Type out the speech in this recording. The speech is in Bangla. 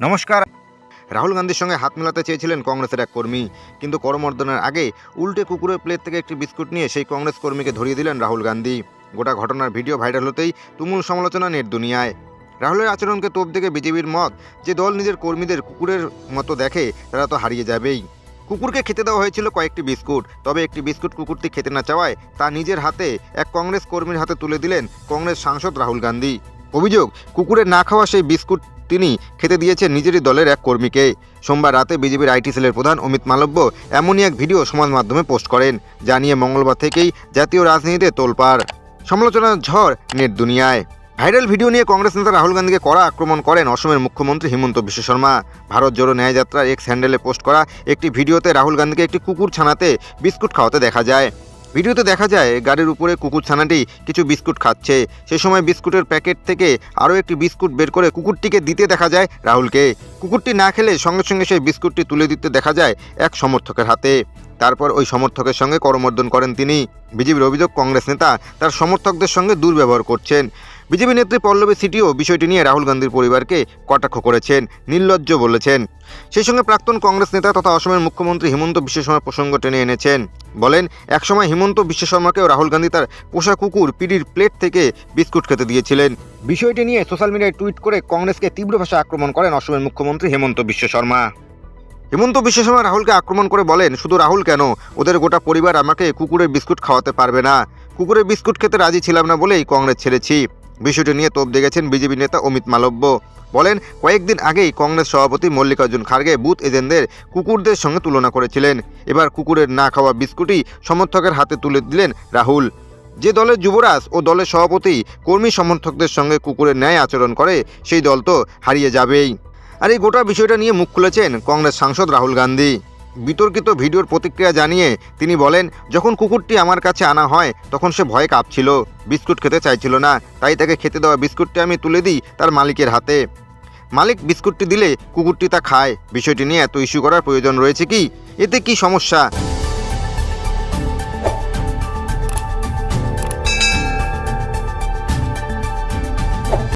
নমস্কার। রাহুল গান্ধীর সঙ্গে হাত মেলাতে চেয়েছিলেন কংগ্রেসের এক কর্মী, কিন্তু করমর্দনের আগে উল্টে কুকুরের প্লেট থেকে একটি বিস্কুট নিয়ে সেই কংগ্রেস কর্মীকে ধরিয়ে দিলেন রাহুল গান্ধী। গোটা ঘটনার ভিডিও ভাইরাল হতেই তুমুল সমালোচনা নেট দুনিয়ায়। রাহুলের আচরণকে তোপ দেখে বিজেপির মত যে দল নিজের কর্মীদের কুকুরের মতো দেখে, তারা তো হারিয়ে যাবেই। কুকুরকে খেতে দেওয়া হয়েছিল কয়েকটি বিস্কুট, তবে একটি বিস্কুট কুকুরটি খেতে না চাওয়ায় তা নিজের হাতে এক কংগ্রেস কর্মীর হাতে তুলে দিলেন কংগ্রেস সাংসদ রাহুল গান্ধী। অভিযোগ কুকুরের না খাওয়া সেই বিস্কুট তিনি খেতে দিয়েছেন নিজেরই দলের এক কর্মীকে। সোমবার রাতে বিজেপির আইটি সেলের প্রধান অমিত মালব্য এমনই এক ভিডিও সমাজ মাধ্যমে পোস্ট করেন, যা নিয়ে মঙ্গলবার থেকেই জাতীয় রাজনীতিতে তোলপাড়। সমালোচনার ঝড় নেট দুনিয়ায়। ভাইরাল ভিডিও নিয়ে কংগ্রেস নেতা রাহুল গান্ধীকে কড়া আক্রমণ করেন অসমের মুখ্যমন্ত্রী হিমন্ত বিশ্ব শর্মা। ভারত জোড়ো ন্যায়যাত্রার এক্স হ্যান্ডেলে পোস্ট করা একটি ভিডিওতে রাহুল গান্ধীকে একটি কুকুর ছানাতে বিস্কুট খাওয়াতে দেখা যায়। ভিডিওতে দেখা যায়, গাড়ির উপরে কুকুর ছানাটি কিছু বিস্কুট খাচ্ছে। সে সময় বিস্কুটের প্যাকেট থেকে আরও একটি বিস্কুট বের করে কুকুরটিকে দিতে দেখা যায় রাহুলকে। কুকুরটি না খেলে সঙ্গে সঙ্গে সেই বিস্কুটটি তুলে দিতে দেখা যায় এক সমর্থকের হাতে। তারপর ওই সমর্থকের সঙ্গে করমর্দন করেন তিনি। বিজেপির অভিযোগ, কংগ্রেস নেতা তার সমর্থকদের সঙ্গে দুর্ব্যবহার করছেন। বিজেপি নেত্রী পল্লবী সিটিও বিষয়টি নিয়ে রাহুল গান্ধীর পরিবারকে কটাক্ষ করেছেন, নির্লজ্জ বলেছেন। সেই সঙ্গে প্রাক্তন কংগ্রেস নেতা তথা অসমের মুখ্যমন্ত্রী হিমন্ত বিশ্ব শর্মা প্রসঙ্গ টেনে এনেছেন। বলেন, একসময় হিমন্ত বিশ্ব শর্মাকেও রাহুল গান্ধী তার পোষা কুকুর পিডির প্লেট থেকে বিস্কুট খেতে দিয়েছিলেন। বিষয়টি নিয়ে সোশ্যাল মিডিয়ায় টুইট করে কংগ্রেসকে তীব্র ভাষায় আক্রমণ করেন অসমের মুখ্যমন্ত্রী হেমন্ত বিশ্ব শর্মা। হেমন্ত বিশ্ব শর্মা রাহুলকে আক্রমণ করে বলেন, শুধু রাহুল কেন? ওদের গোটা পরিবার আমাকে কুকুরের বিস্কুট খাওয়াতে পারবে না। কুকুরের বিস্কুট খেতে রাজি ছিলাম না বলেই কংগ্রেস ছেড়েছি। বিষয়টি নিয়ে তোপ দেখেছেন বিজেপি নেতা অমিত মালব্য। বলেন, কয়েকদিন আগেই কংগ্রেস সভাপতি মল্লিকার্জুন খার্গে বুথ এজেন্টদের কুকুরদের সঙ্গে তুলনা করেছিলেন। এবার কুকুরের না খাওয়া বিস্কুটই সমর্থকের হাতে তুলে দিলেন রাহুল। যে দলের যুবরাজ ও দলের সভাপতি কর্মী সমর্থকদের সঙ্গে কুকুরের ন্যায় আচরণ করে, সেই দল তো হারিয়ে যাবেই। আর এই গোটা বিষয়টা নিয়ে মুখ খুলেছেন কংগ্রেস সাংসদ রাহুল গান্ধী। বিতর্কিত ভিডিওর প্রতিক্রিয়া জানিয়ে তিনি বলেন, যখন কুকুরটি আমার কাছে আনা হয়, তখন সে ভয়ে কাঁপছিল। বিস্কুট খেতে চাইছিল না, তাই তাকে খেতে দেওয়া বিস্কুটটি আমি তুলে দিই তার মালিকের হাতে। মালিক বিস্কুটটি দিলে কুকুরটি তা খায়। বিষয়টি নিয়ে এত ইস্যু করার প্রয়োজন রয়েছে কি? এতে কি সমস্যা?